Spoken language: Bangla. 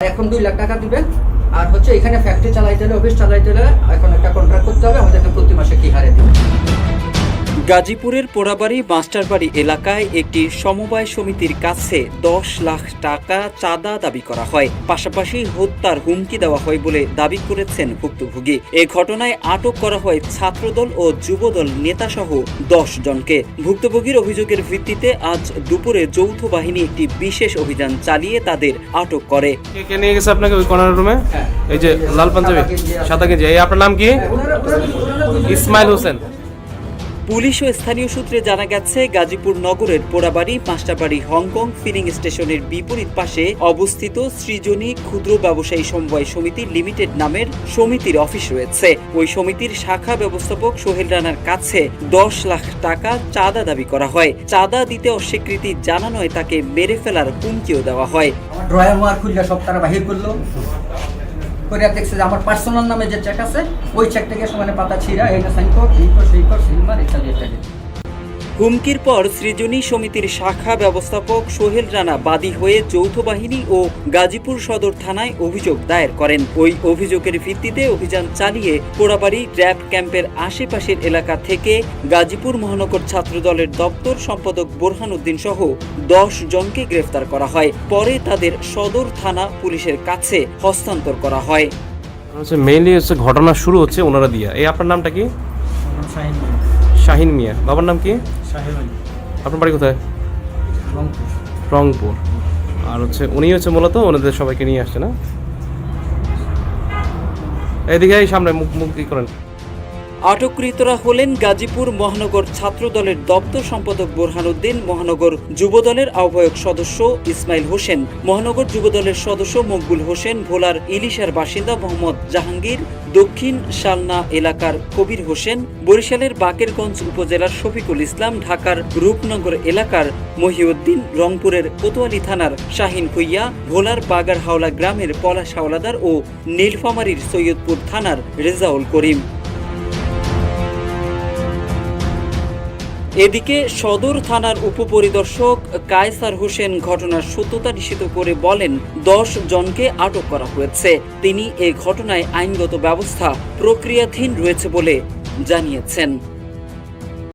এখন দুই লাখ টাকা দিবেন। আর হচ্ছে এখানে ফ্যাক্টরি চালাইতে হলে অফিস চালাইতে হলে এখন একটা কন্ট্রাক্ট করতে হবে। গাজীপুরের পোড়াবাড়ি মাস্টারবাড়ি এলাকায় একটি সমবায় সমিতির কাছে দশ লাখ টাকা চাঁদা দাবি করা হয়। পাশাপাশি হত্যার হুমকি দেওয়া হয় বলে দাবি করেছেন ভুক্তভোগী। এ ঘটনায় আটক করা হয় ছাত্রদল ও যুবদল নেতাসহ দশ জনকে। ভুক্তভোগীর অভিযোগের ভিত্তিতে আজ দুপুরে যৌথ বাহিনী একটি বিশেষ অভিযান চালিয়ে তাদের আটক করে। কে কে নিয়ে গেছে আপনাকে ওই কর্নার রুমে হ্যাঁ। এই যে লাল পাঞ্জাবি সাদা গেঞ্জি এই আপনার নাম কি? ইসমাইল হোসেন। পুলিশ ও স্থানীয় সূত্রে জানা গেছে, গাজীপুর নগরের পোড়াবাড়ি মাস্টারবাড়ি হংকং ফিলিং স্টেশনের বিপরীত পাশে অবস্থিত সৃজনী ক্ষুদ্র ব্যবসায়ী সমবায় সমিতি লিমিটেড নামের সমিতির অফিস রয়েছে। ওই সমিতির শাখা ব্যবস্থাপক সোহেল রানার কাছে দশ লাখ টাকা চাঁদা দাবি করা হয়। চাঁদা দিতে অস্বীকৃতি জানানোয় তাকে মেরে ফেলার হুমকিও দেওয়া হয়। ড্রয়ার সব তারা বাহির করল। করে দেখছে যে আমার পার্সোনাল নামে যে চেক আছে, ওই চেক থেকে সমানে পাতা ছিঁড়া, এইটা সাইন কর এই কর সেই কর সিলমার ইত্যাদি ইত্যাদি হুমকির পর সৃজনী সমিতির শাখা ব্যবস্থাপক সোহেল রানা বাদী হয়ে যৌথ বাহিনী ও গাজীপুর সদর থানায় অভিযোগ দায়ের করেন। ওই অভিযোগের ভিত্তিতে অভিযান চালিয়ে পোড়াবাড়ি র্যাব ক্যাম্পের আশেপাশের এলাকা থেকে গাজীপুর মহানগর ছাত্রদলের দপ্তর সম্পাদক বোরহান উদ্দিন সহ দশ জনকে গ্রেফতার করা হয়। পরে তাদের সদর থানা পুলিশের কাছে হস্তান্তর করা হয়। হচ্ছে মেইনলি হচ্ছে ঘটনা শুরু হচ্ছে ওনারা দিয়া। এই আপনার নামটা কি? শাহিন মিয়া। বাবার নাম কি? আপনার বাড়ি কোথায়? রংপুর। আর হচ্ছে উনি হচ্ছে মূলত ওনাদের সবাইকে নিয়ে আসছে না? এদিকে সামনে মুখ মুখ করেন। আটককৃতরা হলেন গাজীপুর মহানগর ছাত্রদলের দপ্তর সম্পাদক বোরহানুদ্দিন, মহানগর যুবদলের আহ্বায়ক সদস্য ইসমাইল হোসেন, মহানগর যুবদলের সদস্য মকবুল হোসেন, ভোলার ইলিশার বাসিন্দা মোহাম্মদ জাহাঙ্গীর, দক্ষিণ শালনা এলাকার কবির হোসেন, বরিশালের বাকেরগঞ্জ উপজেলার শফিকুল ইসলাম, ঢাকার রূপনগর এলাকার মহিউদ্দিন, রংপুরের কোতোয়ালি থানার শাহিন কুইয়া ভোলার বাগার হাওলা গ্রামের পলাশ হাওলাদার ও নীলফামারীর সৈয়দপুর থানার রেজাউল করিম। এদিকে সদর থানার উপপরিদর্শক কায়সার হোসেন ঘটনার সত্যতা নিশ্চিত করে বলেন, দশ জনকে আটক করা হয়েছে। তিনি এ ঘটনায় আইনগত ব্যবস্থা প্রক্রিয়াধীন রয়েছে বলে জানিয়েছেন।